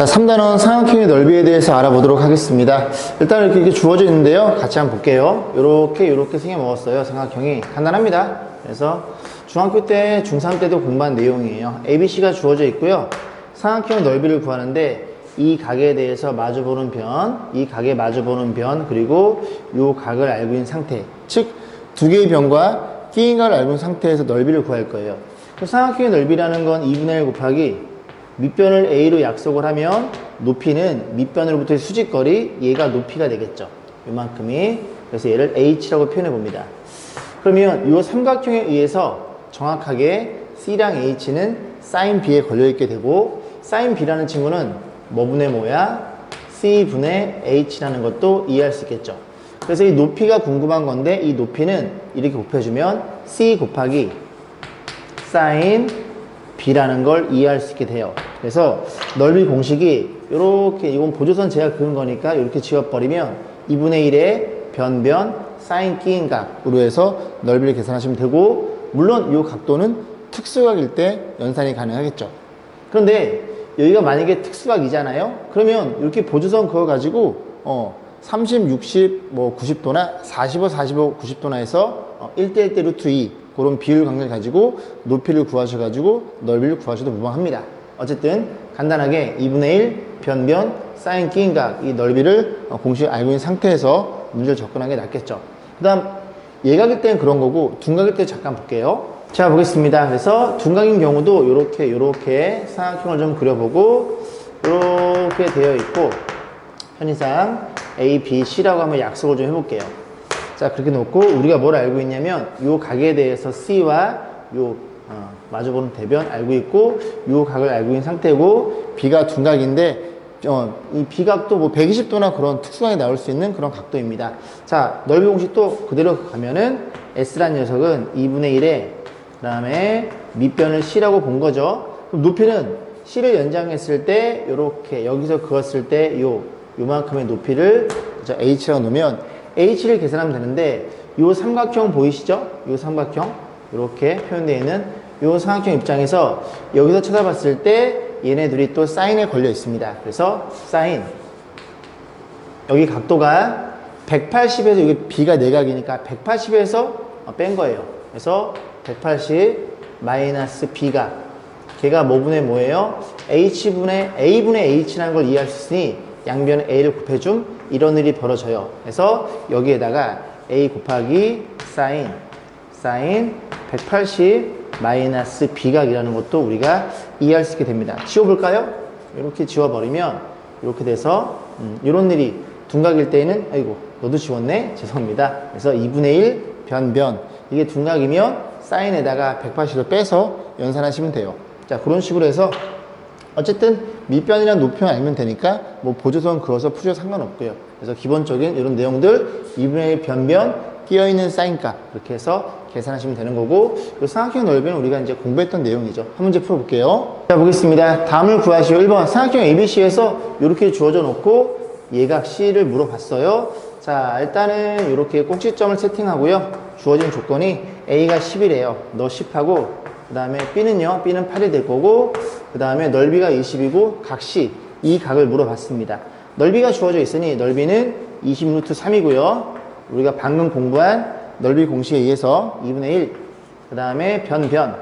자, 3단원 삼각형의 넓이에 대해서 알아보도록 하겠습니다. 일단 이렇게, 이렇게 주어져 있는데요. 같이 한번 볼게요. 이렇게, 이렇게 생겨 먹었어요. 삼각형이. 간단합니다. 그래서 중학교 때, 중3 때도 공부한 내용이에요. ABC가 주어져 있고요. 삼각형의 넓이를 구하는데 이 각에 대해서 마주보는 변, 이 각에 마주보는 변, 그리고 이 각을 알고 있는 상태. 즉, 두 개의 변과 끼인 각을 알고 있는 상태에서 넓이를 구할 거예요. 그 삼각형의 넓이라는 건 2분의 1 곱하기 밑변을 A로 약속을 하면 높이는 밑변으로부터의 수직거리 얘가 높이가 되겠죠. 이만큼이 그래서 얘를 H라고 표현해 봅니다. 그러면 이 삼각형에 의해서 정확하게 C랑 H는 sin B에 걸려 있게 되고 sin B라는 친구는 뭐분의 뭐야? C분의 H라는 것도 이해할 수 있겠죠. 그래서 이 높이가 궁금한 건데 이 높이는 이렇게 곱해주면 C 곱하기 sin B라는 걸 이해할 수 있게 돼요. 그래서 넓이 공식이 이렇게 이건 보조선 제가 그은 거니까 이렇게 지워버리면 2분의 1의 변변 사인 끼인 각으로 해서 넓이를 계산하시면 되고 물론 이 각도는 특수각일 때 연산이 가능하겠죠. 그런데 여기가 만약에 특수각이잖아요. 그러면 이렇게 보조선 그어 가지고 어 30, 60, 뭐 90도나 45, 45, 90도나 해서 어, 1대 1대 루트 2 그런 비율 관계를 가지고 높이를 구하셔가지고 넓이를 구하셔도 무방합니다. 어쨌든 간단하게 2분의 1 변변 사인 끼인각 이 넓이를 어, 공식 알고 있는 상태에서 문제를 접근하는 게 낫겠죠. 그 다음 예각일 때는 그런 거고 둔각일 때 잠깐 볼게요. 자 보겠습니다. 그래서 둔각인 경우도 이렇게 이렇게 삼각형을 좀 그려보고 이렇게 되어 있고 편의상 A, B, C라고 한번 약속을 좀 해볼게요. 자 그렇게 놓고 우리가 뭘 알고 있냐면 요 각에 대해서 C와 요 어, 마주보는 대변 알고 있고 요 각을 알고 있는 상태고 B가 둔각인데 어, 이 비각도 뭐 120도나 그런 특수각이 나올 수 있는 그런 각도입니다. 자 넓이 공식 또 그대로 가면은 S란 녀석은 2분의 1에 그 다음에 밑변을 C라고 본 거죠. 그럼 높이는 C를 연장했을 때 요렇게 여기서 그었을 때 요 요만큼의 높이를 저 H라고 놓으면 H를 계산하면 되는데 요 삼각형 보이시죠? 요 삼각형 이렇게 표현되어 있는 요 삼각형 입장에서 여기서 쳐다봤을 때 얘네들이 또 사인에 걸려 있습니다. 그래서 사인 여기 각도가 180에서 여기 B가 내각이니까 180에서 뺀 거예요. 그래서 180 마이너스 B가 걔가 뭐분의 뭐예요? H분의 A분의 H라는 걸 이해할 수 있으니 양변 A를 곱해줌 이런 일이 벌어져요. 그래서 여기에다가 A 곱하기 사인 사인 180 마이너스 비각이라는 것도 우리가 이해할 수 있게 됩니다. 지워볼까요? 이렇게 지워버리면 이렇게 돼서 음, 이런 일이 둔각일 때에는 아이고 너도 지웠네 죄송합니다. 그래서 2분의 1 변변 이게 둔각이면 사인에다가 180을 빼서 연산하시면 돼요. 자 그런 식으로 해서 어쨌든 밑변이랑 높이만 알면 되니까 뭐 보조선 그어서 푸셔도 상관없고요. 그래서 기본적인 이런 내용들 2분의 1 변변 끼어있는 사인값 이렇게 해서 계산하시면 되는 거고 이 삼각형 넓이는 우리가 이제 공부했던 내용이죠. 한 문제 풀어볼게요. 자 보겠습니다. 다음을 구하시오. 1번 삼각형 ABC에서 이렇게 주어져 놓고 예각 C를 물어봤어요. 자 일단은 이렇게 꼭지점을 세팅하고요. 주어진 조건이 A가 10이래요. 너 10하고 그 다음에 B는요. B는 8이 될 거고 그 다음에 넓이가 20이고 각시 이 각을 물어봤습니다. 넓이가 주어져 있으니 넓이는 20 루트 3이고요. 우리가 방금 공부한 넓이 공식에 의해서 2분의 1, 그 다음에 변, 변.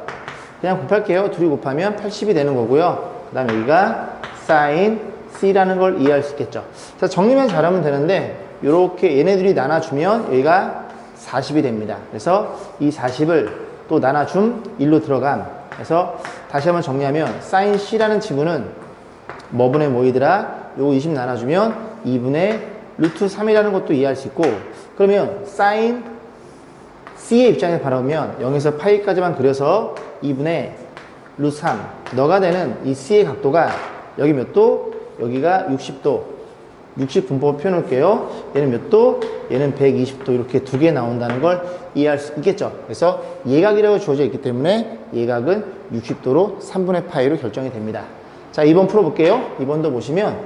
그냥 곱할게요. 둘이 곱하면 80이 되는 거고요. 그 다음에 여기가 sin C라는 걸 이해할 수 있겠죠. 자, 정리만 잘하면 되는데, 이렇게 얘네들이 나눠주면 여기가 40이 됩니다. 그래서 이 40을 또 나눠줌 1로 들어감. 그래서 다시 한번 정리하면 sin C라는 친구는 뭐분의 뭐이더라? 요거 20 나눠주면 2분의 루트 3이라는 것도 이해할 수 있고 그러면 sin C의 입장에서 바라보면 0에서 파이까지만 그려서 2분의 루트 3 너가 되는 이 C의 각도가 여기 몇 도? 여기가 60도 60 분법 표현할게요 얘는 몇 도? 얘는 120도 이렇게 두 개 나온다는 걸 이해할 수 있겠죠 그래서 예각이라고 주어져 있기 때문에 예각은 60도로 3분의 파이로 결정이 됩니다 자 2번 풀어볼게요 2번도 보시면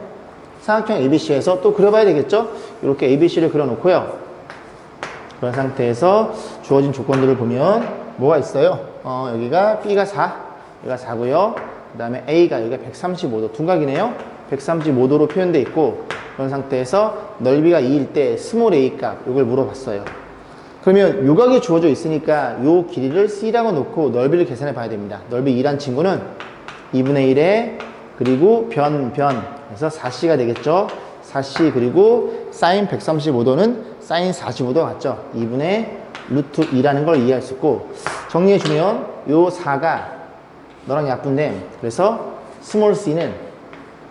삼각형 ABC에서 또 그려봐야 되겠죠 이렇게 ABC를 그려놓고요 그런 상태에서 주어진 조건들을 보면 뭐가 있어요? 어, 여기가 B가 4, 여기가 4고요. 그 다음에 A가 여기가 135도 둔각이네요. 135도로 표현되어 있고 그런 상태에서 넓이가 2일 때 스몰 a 값 이걸 물어봤어요. 그러면 요각이 주어져 있으니까 요 길이를 C라고 놓고 넓이를 계산해 봐야 됩니다. 넓이 2란 친구는 2분의 1에 그리고 변, 변 해서 4C가 되겠죠. 4C 그리고 사인 135도는 사인 45도 같죠. 2분의 루트 2라는 걸 이해할 수 있고 정리해 주면 요 4가 너랑 약분됨. 그래서 스몰 c는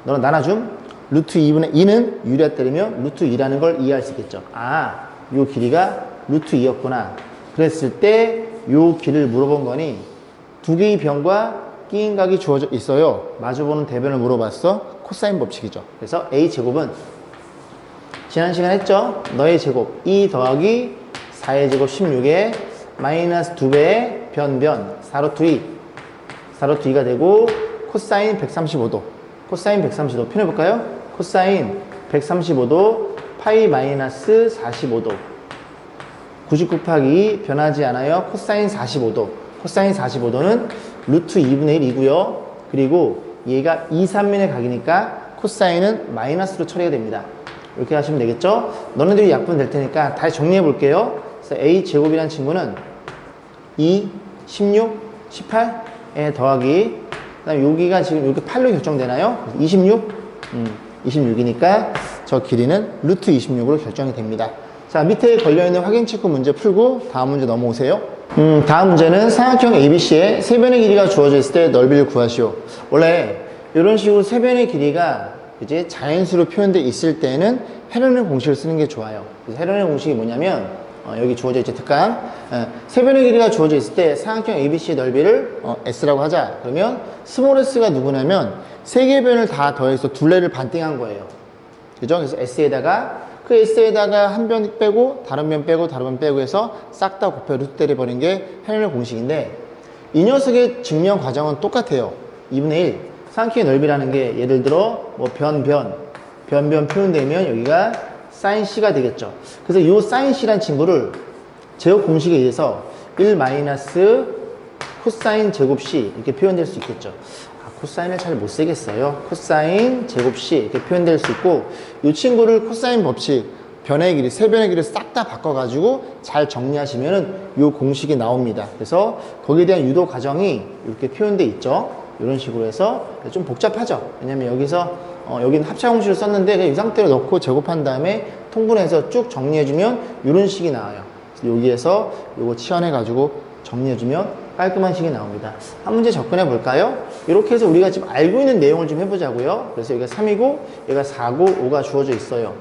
너랑 나눠줌. 루트 2분의 2는 유리화 때리면 루트 2라는 걸 이해할 수 있겠죠. 아, 요 길이가 루트 2였구나. 그랬을 때 요 길을 물어본 거니 두 개의 변과 끼인 각이 주어져 있어요. 마주보는 대변을 물어봤어. 코사인 법칙이죠. 그래서 a 제곱은 지난 시간 했죠? 너의 제곱 2 더하기 4의 제곱 16에 마이너스 2배의 변변 4루트 2 4루트 2가 되고 코사인 135도 코사인 135도 표현해볼까요? 코사인 135도 파이 마이너스 45도. 90 곱하기 변하지 않아요. 코사인 45도. 코사인 45도는 루트 2분의 1이고요. 그리고 얘가 2, 3면의 각이니까 코사인은 마이너스로 처리가 됩니다. 이렇게 하시면 되겠죠? 너네들이 약분 될 테니까 다시 정리해 볼게요. 그래서 a 제곱이라는 친구는 2, 16, 18에 더하기. 그 다음에 여기가 지금 이렇게 8로 결정되나요? 26? 음, 26이니까 저 길이는 루트 26으로 결정이 됩니다. 자, 밑에 걸려있는 확인 체크 문제 풀고 다음 문제 넘어오세요. 음, 다음 문제는 삼각형 ABC에 세 변의 길이가 주어져 있을 때 넓이를 구하시오. 원래 이런 식으로 세 변의 길이가 이제 자연수로 표현되어 있을 때는 헤르는 공식을 쓰는 게 좋아요. 헤르는 공식이 뭐냐면 어, 여기 주어져 있죠 특강 어, 세변의 길이가 주어져 있을 때 삼각형 ABC의 넓이를 어, S라고 하자 그러면 스몰 s가 누구냐면 세 개의 변을 다 더해서 둘레를 반띵한 거예요 그죠? 그래서 S에다가 그 S에다가 한 변 빼고 다른 변 빼고 다른 변 빼고 해서 싹 다 곱해 루트 때려버린 게 헤르는 공식인데 이 녀석의 증명 과정은 똑같아요 2분의 1 삼각형의 넓이라는 게 예를 들어 뭐 변, 변, 변, 변 표현되면 여기가 사인 C가 되겠죠. 그래서 이 사인 C란 친구를 제곱 공식에 의해서 1 마이너스 코사인 제곱 C 이렇게 표현될 수 있겠죠. 아, 코사인을 잘 못 쓰겠어요. 코사인 제곱 C 이렇게 표현될 수 있고 이 친구를 코사인 법칙 변의 길이, 세 변의 길을 싹 다 바꿔가지고 잘 정리하시면 은 이 공식이 나옵니다. 그래서 거기에 대한 유도 과정이 이렇게 표현돼 있죠. 이런 식으로 해서 좀 복잡하죠. 왜냐면 여기서 어, 여기는 합차 공식을 썼는데 이 상태로 넣고 제곱한 다음에 통분해서 쭉 정리해주면 이런 식이 나와요. 여기에서 이거 치환해가지고 정리해주면 깔끔한 식이 나옵니다. 한 문제 접근해 볼까요? 이렇게 해서 우리가 지금 알고 있는 내용을 좀 해보자고요. 그래서 여기가 3이고 얘가 4고 5가 주어져 있어요.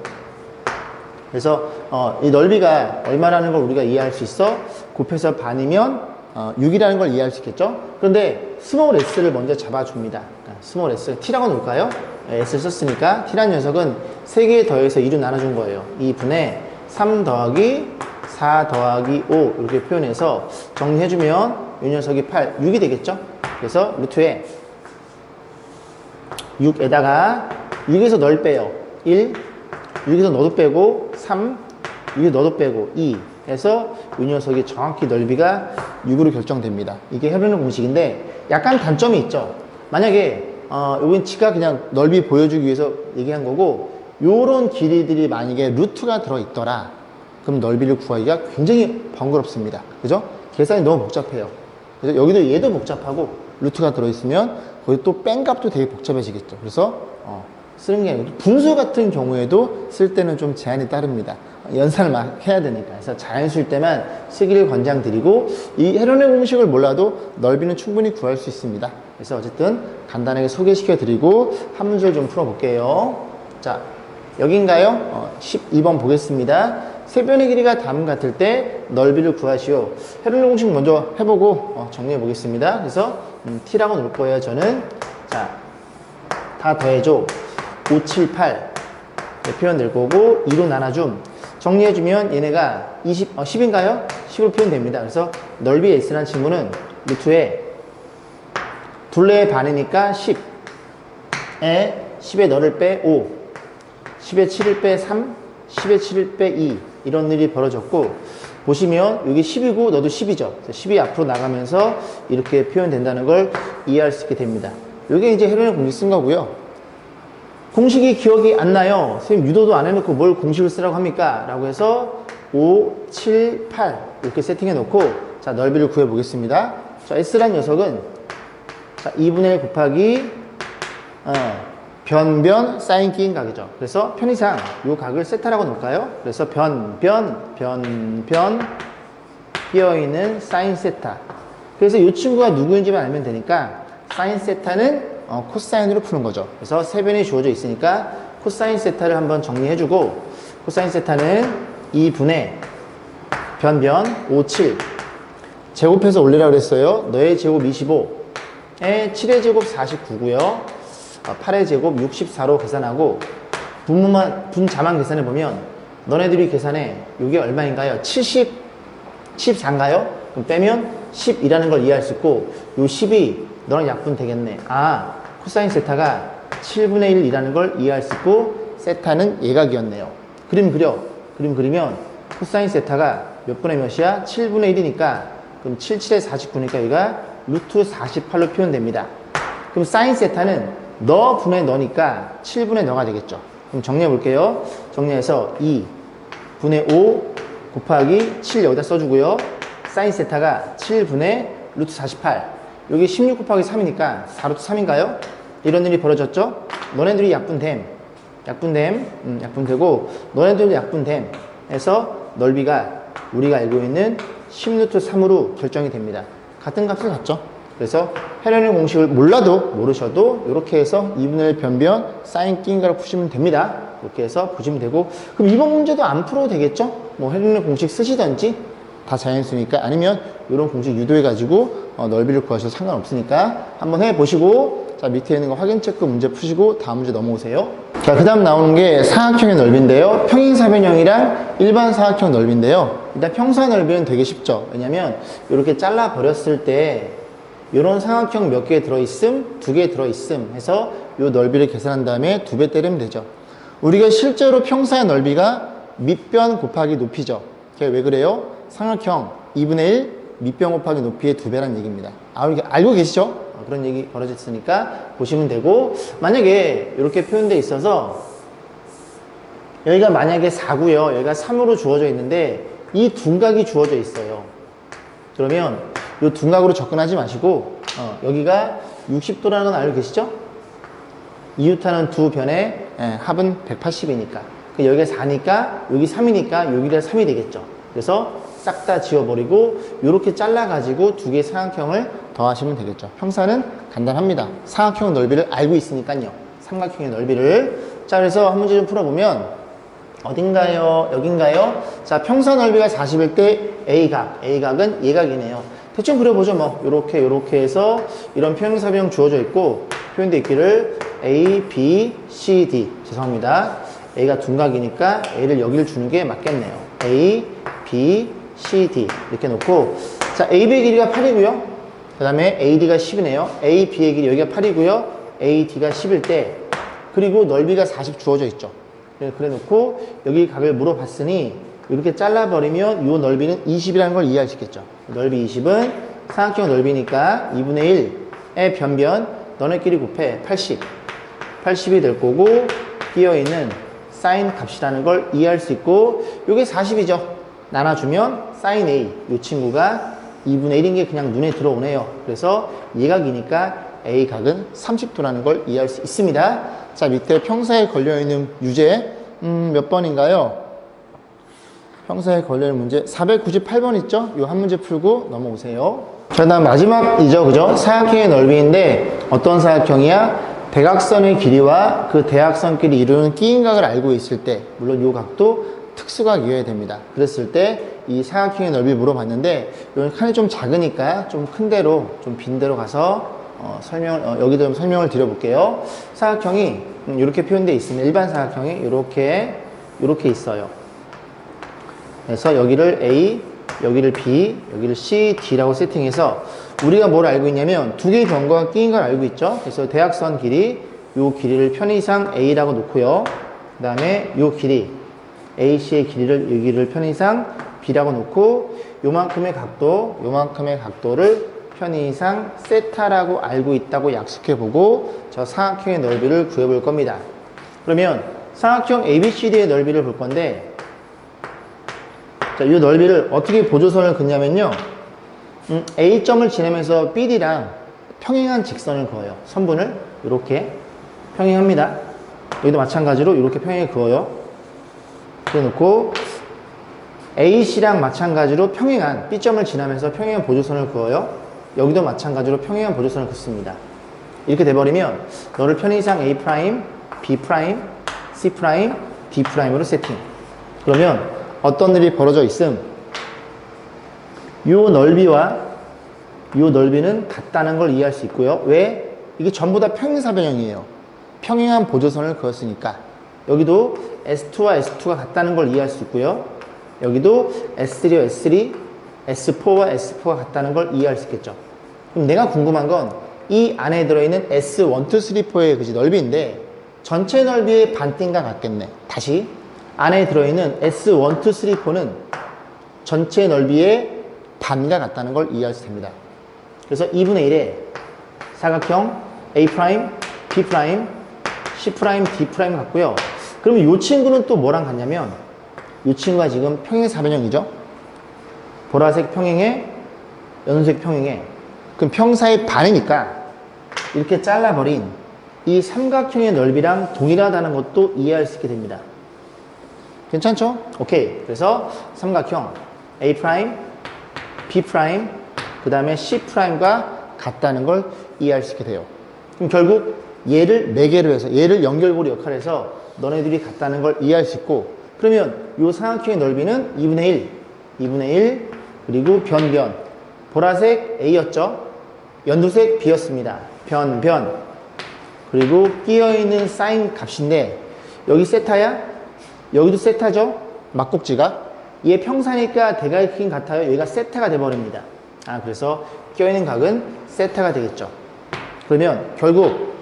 그래서 어, 이 넓이가 얼마라는 걸 우리가 이해할 수 있어? 곱해서 반이면 어, 6이라는 걸 이해할 수 있겠죠? 그런데 스몰 s를 먼저 잡아줍니다. 그러니까 스몰 s, t라고 놓을까요? s를 썼으니까 t라는 녀석은 3개 더해서 2로 나눠준 거예요. 2분의 3 더하기 4 더하기 5 이렇게 표현해서 정리해주면 이 녀석이 8, 6이 되겠죠? 그래서 루트에 6에다가 6에서 널 빼요. 1, 6에서 너도 빼고 3, 6에서 너도 빼고 2 해서 이 녀석이 정확히 넓이가 6으로 결정됩니다. 이게 해변의 공식인데 약간 단점이 있죠. 만약에 어, 여긴 치가 그냥 넓이 보여주기 위해서 얘기한 거고 요런 길이들이 만약에 루트가 들어있더라 그럼 넓이를 구하기가 굉장히 번거롭습니다. 그죠? 계산이 너무 복잡해요. 그래서 여기도 얘도 복잡하고 루트가 들어있으면 거기 또 뺀값도 되게 복잡해지겠죠. 그래서 어, 쓰는 게 아니고 분수 같은 경우에도 쓸 때는 좀 제한이 따릅니다. 연산을 막 해야 되니까. 그래서 자연수일 때만 쓰기를 권장드리고 이 헤론의 공식을 몰라도 넓이는 충분히 구할 수 있습니다. 그래서 어쨌든 간단하게 소개시켜 드리고 한 문제를 좀 풀어볼게요. 자, 여긴가요? 어, 12번 보겠습니다. 세 변의 길이가 다음 같을 때 넓이를 구하시오. 헤론의 공식 먼저 해보고 어, 정리해 보겠습니다. 그래서 음, t라고 놓을 거예요. 저는 자, 다 더해줘. 5, 7, 8 표현 될 거고 2로 나눠줌 정리해 주면 얘네가 20, 어, 10인가요? 10으로 표현됩니다. 그래서 넓이 S라는 친구는 루트에 둘레의 반이니까 10에 10에 너를 빼 5, 10에 7을 빼 3, 10에 7을 빼 2 이런 일이 벌어졌고 보시면 여기 10이고 너도 10이죠. 10이 앞으로 나가면서 이렇게 표현된다는 걸 이해할 수 있게 됩니다. 이게 이제 헤론의 공식 쓴 거고요. 공식이 기억이 안 나요. 선생님 유도도 안 해놓고 뭘 공식을 쓰라고 합니까? 라고 해서 5, 7, 8 이렇게 세팅해 놓고 자 넓이를 구해 보겠습니다. 자 S란 녀석은 자 2분의 1 곱하기 어, 변변 사인 끼인 각이죠. 그래서 편의상 이 각을 세타라고 놓을까요? 그래서 변변 변변 끼어있는 사인 세타. 그래서 이 친구가 누구인지만 알면 되니까 사인 세타는 어, 코사인으로 푸는 거죠. 그래서 세 변이 주어져 있으니까 코사인 세타를 한번 정리해주고 코사인 세타는 2분의 변변 5, 7 제곱해서 올리라 그랬어요. 너의 제곱 25에 7의 제곱 49고요. 8의 제곱 64로 계산하고 분모만 분자만 계산해 보면 너네들이 계산해 이게 얼마인가요? 70 14인가요? 그럼 빼면 10이라는 걸 이해할 수 있고 요 10이 너랑 약분 되겠네. 아, 코사인 세타가 7분의 1이라는 걸 이해할 수 있고 세타는 예각이었네요. 그림 그려. 그림 그리면 코사인 세타가 몇 분의 몇이야? 7분의 1이니까 그럼 7, 7에 49니까 여기가 루트 48로 표현됩니다. 그럼 사인 세타는 너 분의 너니까 7분의 너가 되겠죠. 그럼 정리해 볼게요. 정리해서 2 분의 5 곱하기 7 여기다 써주고요. 사인 세타가 7분의 루트 48. 여기 16 곱하기 3이니까 4루트 3인가요? 이런 일이 벌어졌죠? 너네들이 약분됨. 약분됨. 음, 약분되고 너네들도 약분됨. 해서 넓이가 우리가 알고 있는 10루트 3으로 결정이 됩니다. 같은 값을 갖죠. 그래서 헤르니 공식을 몰라도 모르셔도 이렇게 해서 2분의 1 변변 사인 끼인가를 푸시면 됩니다. 이렇게 해서 보시면 되고 그럼 이번 문제도 안 풀어도 되겠죠? 뭐 헤르니 공식 쓰시던지 다 자연수니까 아니면 이런 공식 유도해 가지고 어, 넓이를 구하셔도 상관없으니까 한번 해보시고 자 밑에 있는 거 확인 체크 문제 푸시고 다음 문제 넘어오세요. 자, 그 다음 나오는 게 사각형의 넓이인데요. 평행사변형이랑 일반 사각형 넓이인데요. 일단 평사 넓이는 되게 쉽죠. 왜냐면 이렇게 잘라 버렸을 때 이런 삼각형 몇 개 들어있음, 두 개 들어있음 해서 이 넓이를 계산한 다음에 두 배 때리면 되죠. 우리가 실제로 평사의 넓이가 밑변 곱하기 높이죠. 그게 왜 그래요? 삼각형 2분의 1 밑변 곱하기 높이의 두 배란 얘기입니다. 아, 알고 계시죠? 어, 그런 얘기 벌어졌으니까 보시면 되고 만약에 이렇게 표현되어 있어서 여기가 만약에 4고요. 여기가 3으로 주어져 있는데 이 둔각이 주어져 있어요. 그러면 이 둔각으로 접근하지 마시고 어, 여기가 60도라는 건 알고 계시죠? 이웃하는 두 변의 예, 합은 180이니까 여기가 4니까 여기 3이니까 여기가 3이 되겠죠. 그래서 싹 다 지워버리고 이렇게 잘라가지고 두 개의 삼각형을 더하시면 되겠죠. 평사는 간단합니다. 삼각형 넓이를 알고 있으니까요. 삼각형의 넓이를 자 그래서 한 문제 좀 풀어보면 어딘가요? 여긴가요? 자, 평사 넓이가 40일 때 A각, A각은 예각이네요. 대충 그려보죠, 뭐. 요렇게, 요렇게 해서 이런 평행사변형 주어져 있고, 표현되어 있기를 A, B, C, D. 죄송합니다. A가 둔각이니까 A를 여기를 주는 게 맞겠네요. A, B, C, D. 이렇게 놓고, 자, AB의 길이가 8이고요. 그 다음에 AD가 10이네요. A, B의 길이 여기가 8이고요. AD가 10일 때, 그리고 넓이가 40 주어져 있죠. 네, 그래 놓고 여기 각을 물어봤으니 이렇게 잘라버리면 이 넓이는 20이라는 걸 있겠죠. 넓이 20은 삼각형 넓이니까 2분의 1의 변변 너네끼리 곱해 80. 80이 될 거고 끼어있는 사인 값이라는 걸 이해할 수 있고 이게 40이죠. 나눠주면 사인 A 이 친구가 2분의 1인 게 그냥 눈에 들어오네요. 그래서 예각이니까 A 각은 30도라는 걸 이해할 수 있습니다. 자, 밑에 평사에 걸려있는 유제, 음, 몇 번인가요? 평사에 걸려있는 문제 498번 있죠? 이 한 문제 풀고 넘어오세요. 자, 다음 마지막이죠. 그죠? 사각형의 넓이인데 어떤 사각형이야? 대각선의 길이와 그 대각선끼리 이루는 끼인각을 알고 있을 때 물론 이 각도 특수각이어야 됩니다. 그랬을 때 이 사각형의 넓이 물어봤는데 이 칸이 좀 작으니까 좀큰 데로 좀빈 데로 가서 어, 설명 어, 여기도 좀 설명을 드려볼게요. 사각형이 음, 이렇게 표현되어 있으면 일반 사각형이 이렇게 이렇게 있어요. 그래서 여기를 A, 여기를 B, 여기를 C, D라고 세팅해서 우리가 뭘 알고 있냐면 두 개의 변과가 끼인 걸 알고 있죠. 그래서 대각선 길이 요 길이를 편의상 A라고 놓고요. 그 다음에 요 길이 AC의 길이를 여기를 편의상 B라고 놓고 요만큼의 각도, 요만큼의 각도를 편의상 세타라고 알고 있다고 약속해 보고 저 사각형의 넓이를 구해 볼 겁니다. 그러면 삼각형 ABCD의 넓이를 볼 건데 자, 이 넓이를 어떻게 보조선을 긋냐면요. 음, A점을 지나면서 BD랑 평행한 직선을 그어요. 선분을 이렇게 평행합니다. 여기도 마찬가지로 이렇게 평행에 그어요. 그래 놓고 AC랑 마찬가지로 평행한 B점을 지나면서 평행한 보조선을 그어요. 여기도 마찬가지로 평행한 보조선을 긋습니다. 이렇게 돼버리면 너를 편의상 A B C 프라임, D 프라임으로 세팅. 그러면 어떤 일이 벌어져 있음? 요 넓이와 요 넓이는 같다는 걸 이해할 수 있고요. 왜? 이게 전부 다 평행사변형이에요. 평행한 보조선을 그었으니까. 여기도 S2와 S2가 같다는 걸 이해할 수 있고요. 여기도 S3와 S3, S4와 S4가 같다는 걸 이해할 수 있겠죠. 그럼 내가 궁금한 건 이 안에 들어있는 S1, 2, 3, 4의 그지 넓이인데 전체 넓이의 반띵과 같겠네. 다시 안에 들어있는 S1, 2, 3, 4는 전체 넓이의 반과 같다는 걸 이해할 수 됩니다. 그래서 2분의 1에 사각형 A B C D 같고요. 그러면 이 친구는 또 뭐랑 같냐면 이 친구가 지금 평행 사변형이죠. 보라색 평행에 연색 평행에 그럼 평사의 반이니까 이렇게 잘라버린 이 삼각형의 넓이랑 동일하다는 것도 이해할 수 있게 됩니다. 괜찮죠? 오케이. 그래서 삼각형 A 프라임, B 프라임, 그 다음에 C 프라임과 같다는 걸 이해할 수 있게 돼요. 그럼 결국 얘를 매개로 해서 얘를 연결고리 역할을 해서 너네들이 같다는 걸 이해할 수 있고 그러면 이 삼각형의 넓이는 2분의 1, 2분의 1 그리고 변변 보라색 A였죠? 연두색 B였습니다. 변, 변 그리고 끼어있는 사인 값인데 여기 세타야? 여기도 세타죠? 막국지가 얘 평사니까 크긴 같아요. 얘가 세타가 돼버립니다. 아 그래서 끼어있는 각은 세타가 되겠죠. 그러면 결국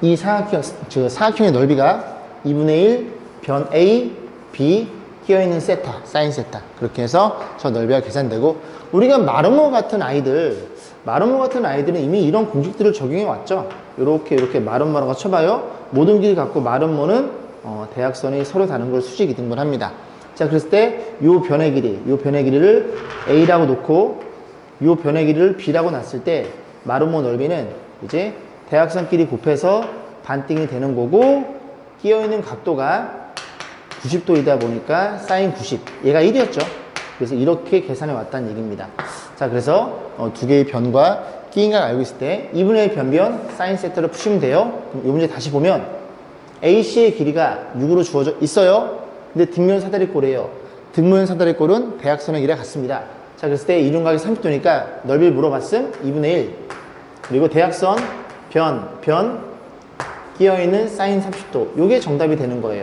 이 사각형, 즉 사각형의 넓이가 2분의 1 변 A, B 끼어있는 세타, 사인 세타 그렇게 해서 저 넓이가 계산되고 우리가 마르모 같은 아이들 마르모 같은 아이들은 이미 이런 공식들을 적용해 왔죠. 이렇게 이렇게 마름모라고 쳐봐요. 모든 길이 갖고 마름모는 어, 대각선이 서로 다른 걸 수직 이등분 합니다. 자, 그랬을 때 요 변의 길이, 요 변의 길이를 A라고 놓고 요 변의 길이를 B라고 놨을 때 마름모 넓이는 이제 대각선끼리 곱해서 반띵이 되는 거고 끼어 있는 각도가 90도이다 보니까 사인 90 얘가 1이었죠. 그래서 이렇게 계산해 왔다는 얘기입니다. 자 그래서 어, 두 개의 변과 끼인 각 알고 있을 때 2분의 1 변변 사인 세트를 푸시면 돼요. 그럼 이 문제 다시 보면 AC의 길이가 6으로 주어져 있어요. 근데 뒷면 사다리 꼴이에요. 뒷면 사다리 꼴은 대각선의 길이가 같습니다. 자 그랬을 때 이중각이 30도니까 넓이를 물어봤음. 2분의 1 그리고 대각선 변, 변 끼어있는 사인 30도. 요게 정답이 되는 거예요.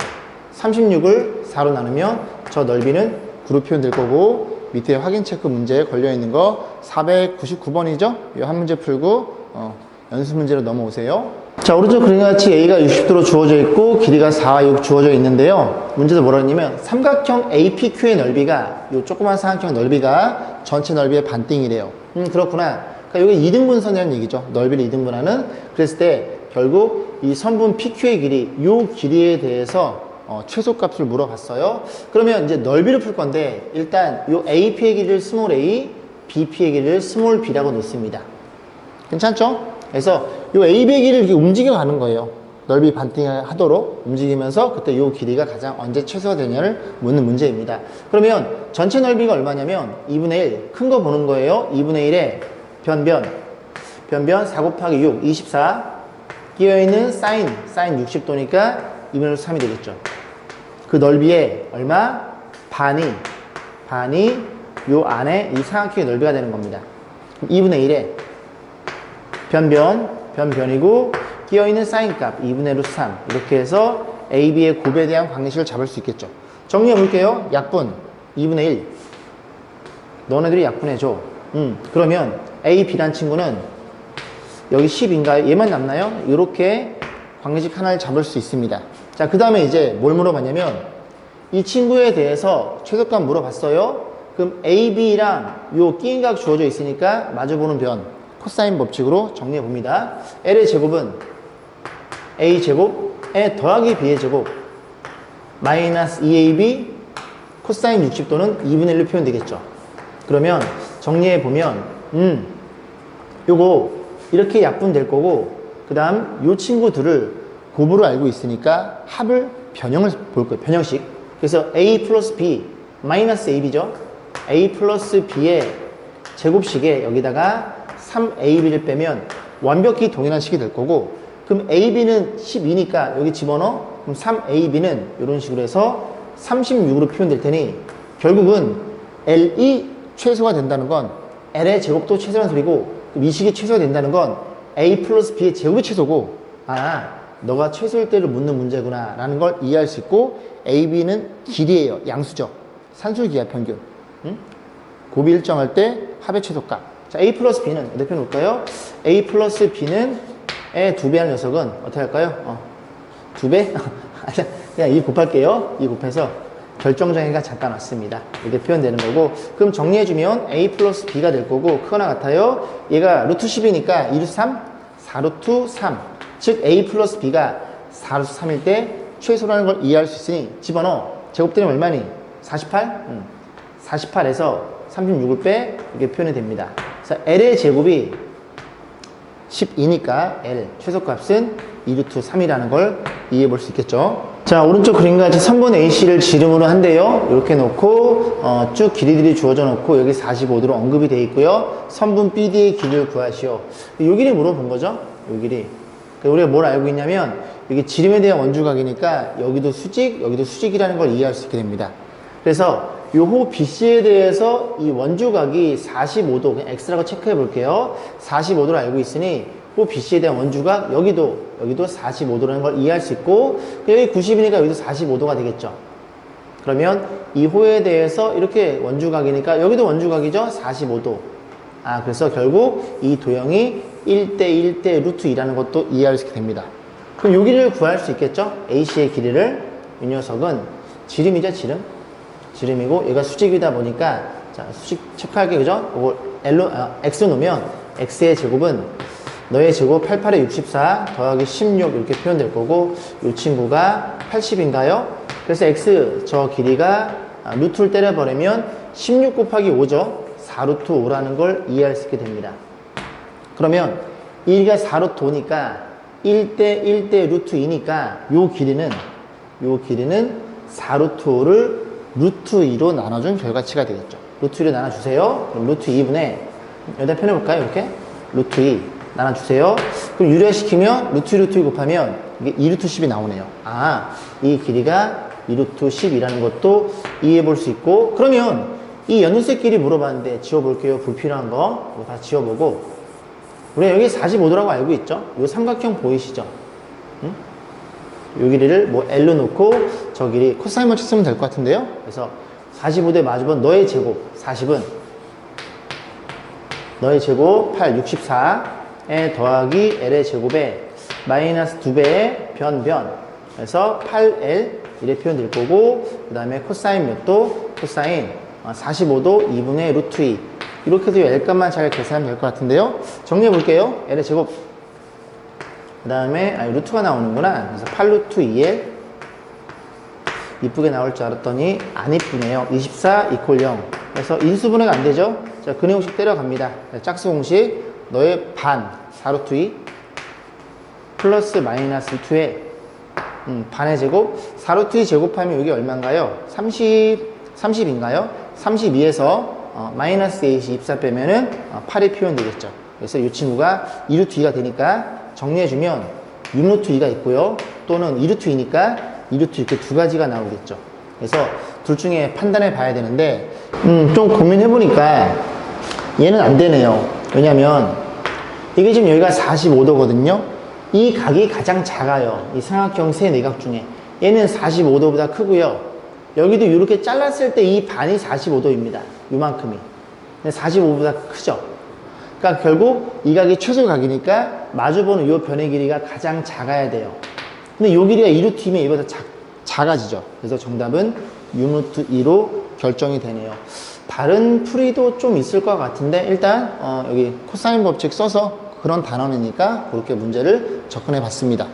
36을 4로 나누면 저 넓이는 그룹 표현 될 거고 밑에 확인 체크 문제에 걸려 있는 거 499번이죠? 이 한 문제 풀고 어, 연습 문제로 넘어오세요 자 오른쪽 그림과 같이 A가 60도로 주어져 있고 길이가 4, 6 주어져 있는데요 문제도 뭐라 했냐면 삼각형 APQ의 넓이가 이 조그만 삼각형 넓이가 전체 넓이의 반띵이래요 음 그렇구나 그러니까 이게 2등분선이라는 얘기죠 넓이를 2등분하는 그랬을 때 결국 이 선분 PQ의 길이 이 길이에 대해서 어, 최소값을 물어봤어요. 그러면 이제 넓이를 풀 건데 일단 이 AP의 길이를 스몰 a, BP의 길이를 스몰 b라고 놓습니다. 괜찮죠? 그래서 이 AB의 길이를 이렇게 움직여 가는 거예요. 넓이 반띵하도록 움직이면서 그때 이 길이가 가장 언제 최소가 되냐를 묻는 문제입니다. 그러면 전체 넓이가 얼마냐면 2분의 1, 큰 거 보는 거예요. 2분의 1에 변변, 변변 4 곱하기 6, 24 끼어있는 사인, 사인 60도니까 2분의 3이 되겠죠. 그 넓이에 얼마? 반이, 반이 요 안에 이 삼각형의 넓이가 되는 겁니다. 2분의 1에 변변, 변변이고 끼어있는 사인값 2분의 루트 3 이렇게 해서 AB의 곱에 대한 관계식을 잡을 수 있겠죠. 정리해 볼게요. 약분 2분의 1 너네들이 약분해줘. 음, 그러면 A, B란 친구는 여기 10인가요? 얘만 남나요? 이렇게 관계식 하나를 잡을 수 있습니다. 자, 그 다음에 이제 뭘 물어봤냐면 이 친구에 대해서 최소값 물어봤어요. 그럼 A, B랑 요 끼인각 주어져 있으니까 마주보는 변 코사인 법칙으로 정리해 봅니다. L의 제곱은 A 제곱 더하기 b의 제곱 마이너스 2ab 코사인 60도는 2분의 1로 표현되겠죠. 그러면 정리해 보면 음 요거 이렇게 약분될 거고 그 다음 요 친구 들을 곱으로 알고 있으니까 합을 변형을 볼 거예요. 변형식. 그래서 a 플러스 b 마이너스 ab죠. a 플러스 b의 제곱식에 여기다가 3ab를 빼면 완벽히 동일한 식이 될 거고 그럼 ab는 12니까 여기 집어넣어? 그럼 3ab는 이런 식으로 해서 36으로 표현될 테니 결국은 L이 최소가 된다는 건 L의 제곱도 최소라는 소리고 이 식이 최소가 된다는 건 A 플러스 B의 제곱이 최소고 아 너가 최소일 때를 묻는 문제구나 라는 걸 이해할 수 있고 AB는 길이에요. 양수죠. 산술기하 평균. 응? 곱이 일정할 때 합의 최소값 자 A 플러스 B는 어떻게 놓을까요? A 플러스 B는 의두배한 녀석은 어떻게 할까요? 어. 두 배? 아니야, 그냥 이 곱할게요. 이 곱해서 결정정의가 잠깐 왔습니다. 이렇게 표현되는 거고 그럼 정리해주면 a 플러스 b가 될 거고 크거나 같아요. 얘가 루트 10이니까 2루트 3, 4루트 3. 즉 a 플러스 b가 4루트 3일 때 최소라는 걸 이해할 수 있으니 집어넣어. 제곱되면 얼마니? 48? 음. 48에서 36을 빼 이렇게 표현이 됩니다. 그래서 l의 제곱이 12니까 L 최소값은 2루트 3이라는 걸 이해해 볼 수 있겠죠. 자 오른쪽 그림과 같이 선분 AC를 지름으로 한대요. 이렇게 놓고 어, 쭉 길이들이 주어져 놓고 여기 45도로 언급이 되어 있고요. 선분 BD의 길이를 구하시오. 이 길이 물어본 거죠. 이 길이. 그러니까 우리가 뭘 알고 있냐면 이게 지름에 대한 원주각이니까 여기도 수직, 여기도 수직이라는 걸 이해할 수 있게 됩니다. 그래서 요호 BC에 대해서 이 원주각이 45도, 그냥 X라고 체크해 볼게요. 45도를 알고 있으니 호 BC에 대한 원주각 여기도 여기도 45도라는 걸 이해할 수 있고 여기 90이니까 여기도 45도가 되겠죠. 그러면 이 호에 대해서 이렇게 원주각이니까 여기도 원주각이죠. 45도. 아 그래서 결국 이 도형이 1대 1대 루트 2라는 것도 이해할 수 있게 됩니다. 그럼 요 길이를 구할 수 있겠죠? AC의 길이를 이 녀석은 지름이죠, 지름. 지름이고 얘가 수직이다 보니까 자 수직 체크할게 그죠? 이거 L로 아, X로 놓으면 X의 제곱은 너의 제곱 88에 64 더하기 16 이렇게 표현될 거고 이 친구가 80인가요? 그래서 X 저 길이가 아, 루트를 때려버리면 16 곱하기 5죠 4루트 5라는 걸 이해할 수 있게 됩니다 그러면 1가 4루트 5니까 1대 1대 루트 2니까 요 길이는 요 길이는 4루트 5를 루트 2로 나눠준 결과치가 되겠죠. 루트 2로 나눠주세요. 그럼 루트 2분의, 여기다 펴내볼까요? 이렇게? 루트 2 나눠주세요. 그럼 유래시키면 루트 2 루트 2 곱하면 이게 2루트 10이 나오네요. 아, 이 길이가 2루트 10이라는 것도 이해해 볼 수 있고, 그러면 이 연두색 길이 물어봤는데 지워볼게요. 불필요한 거. 다 지워보고. 우리가 여기 45도라고 알고 있죠? 이 삼각형 보이시죠? 응? 요 길이를 뭐 L로 놓고 저 길이 코사인만 쳤으면 될 것 같은데요. 그래서 45대 마주본 너의 제곱 40은 너의 제곱 8 64에 더하기 L의 제곱에 마이너스 2배의 변변 그래서 8L 이래 표현될 거고 그 다음에 코사인 몇 도? 코사인 45도 2분의 루트 2 이렇게 해서 L값만 잘 계산하면 될 것 같은데요. 정리해 볼게요. L의 제곱 그 다음에 아, 루트가 나오는구나. 그래서 8루트 2에 이쁘게 나올 줄 알았더니 안 이쁘네요. 24 이퀄 0. 그래서 인수분해가 안 되죠. 자, 근해 공식 때려갑니다. 자, 짝수 공식 너의 반 4루트 2 플러스 마이너스 2에 음, 반의 제곱 4루트 2 제곱하면 여기 얼마인가요? 30 30인가요? 32에서 어, 마이너스 8이 24 빼면은 어, 8이 표현되겠죠. 그래서 이 친구가 2루트 2가 되니까 정리해주면 6루트 2가 있고요. 또는 2루트 2니까 2루트 이렇게 두 가지가 나오겠죠. 그래서 둘 중에 판단해 봐야 되는데, 음, 좀 고민해보니까 얘는 안 되네요. 왜냐면, 이게 지금 여기가 45도거든요. 이 각이 가장 작아요. 이 삼각형 세 내각 중에. 얘는 45도보다 크고요. 여기도 이렇게 잘랐을 때 이 반이 45도입니다. 요만큼이. 45보다 크죠. 그러니까 결국 이 각이 최소 각이니까 마주보는 이 변의 길이가 가장 작아야 돼요. 근데 이 길이가 2루트이면 이보다 작, 작아지죠. 그래서 정답은 6루트 2로 결정이 되네요. 다른 풀이도 좀 있을 것 같은데 일단 어, 여기 코사인 법칙 써서 그런 단원이니까 그렇게 문제를 접근해 봤습니다.